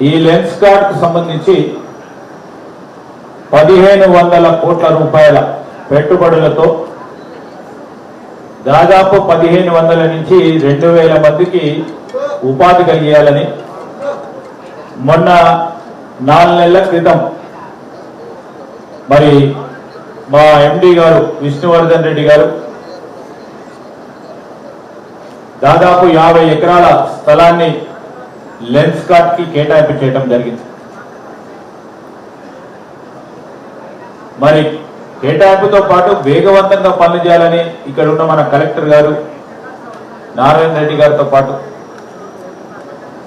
ఈ లెన్స్ కార్డ్కు సంబంధించి పదిహేను వందల కోట్ల రూపాయల పెట్టుబడులతో దాదాపు పదిహేను వందల నుంచి రెండు వేల మందికి ఉపాధి కలిగేయాలని మొన్న నాలుగు నెలల క్రితం మరి మా ఎండి గారు విష్ణువర్ధన్ రెడ్డి గారు దాదాపు యాభై ఎకరాల స్థలాన్ని లెన్స్ కార్ట్కి కేటాయింపు చేయడం జరిగింది. మరి కేటాయింపుతో పాటు వేగవంతంగా పనులు చేయాలని ఇక్కడ ఉన్న మన కలెక్టర్ గారు నారాయణ రెడ్డి గారితో పాటు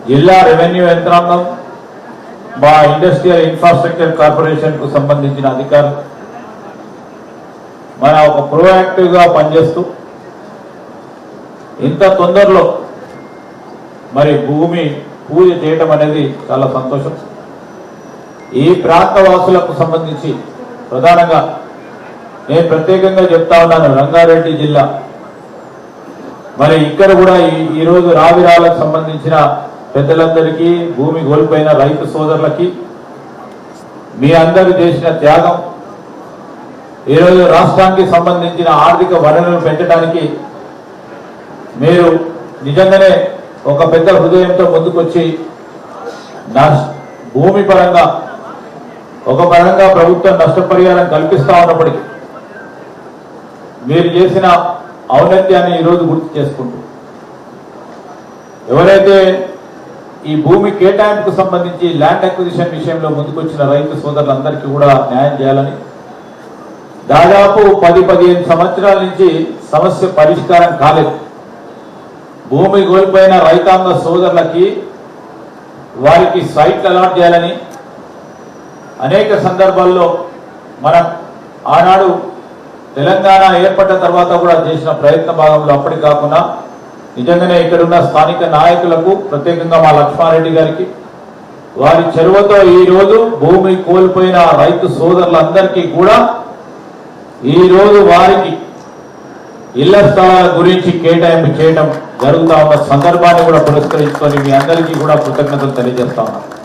జిల్లా రెవెన్యూ యంత్రాంగం మా ఇండస్ట్రియల్ ఇన్ఫ్రాస్ట్రక్చర్ కార్పొరేషన్కు సంబంధించిన అధికారులు మన ఒక ప్రోయాక్టివ్గా పనిచేస్తూ ఇంత తొందరలో మరి భూమి పూజ చేయటం అనేది చాలా సంతోషం. ఈ ప్రాంత వాసులకు సంబంధించి ప్రధానంగా నేను ప్రత్యేకంగా చెప్తా ఉన్నాను రంగారెడ్డి జిల్లా. మరి ఇక్కడ కూడా ఈ- ఈరోజు రావిరాలకు సంబంధించిన పెద్దలందరికీ భూమి కోల్పోయిన రైతు సోదరులకి మీ అందరూ చేసిన త్యాగం ఈరోజు రాష్ట్రానికి సంబంధించిన ఆర్థిక వనరులు పెంచడానికి మీరు నిజంగానే ఒక పెద్ద హృదయంతో ముందుకొచ్చి నా భూమి పరంగా ఒక పరంగా ప్రభుత్వం నష్టపరిహారం కల్పిస్తా ఉన్నప్పటికీ మీరు చేసిన ఔన్నత్యాన్ని ఈరోజు గుర్తు చేసుకుంటూ ఎవరైతే ఈ భూమి కేటాయింపుకు సంబంధించి ల్యాండ్ అక్విజిషన్ విషయంలో ముందుకొచ్చిన రైతు సోదరులందరికీ కూడా న్యాయం చేయాలని దాదాపు పది పదిహేను సంవత్సరాల నుంచి సమస్య పరిష్కారం కాలేదు. భూమి కోల్పోయిన రైతాంగ సోదరులకి వారికి సైట్లు అలాట్ చేయాలని అనేక సందర్భాల్లో మనం ఆనాడు తెలంగాణ ఏర్పడ్డ తర్వాత కూడా చేసిన ప్రయత్న భాగంలో అప్పటి కాకుండా నిజంగానే ఇక్కడున్న స్థానిక నాయకులకు ప్రత్యేకంగా మా లక్ష్మారెడ్డి గారికి వారి చెరువుతో ఈ రోజు భూమి కోల్పోయిన రైతు సోదరులందరికీ కూడా ఈ రోజు వారికి ఇళ్ళ స్థలాల గురించి కేటాయింపు చేయడం జరుగుతా ఉన్న సందర్భాన్ని కూడా పురస్కరించుకొని మీ అందరికీ కూడా కృతజ్ఞతలు తెలియజేస్తా ఉన్నాను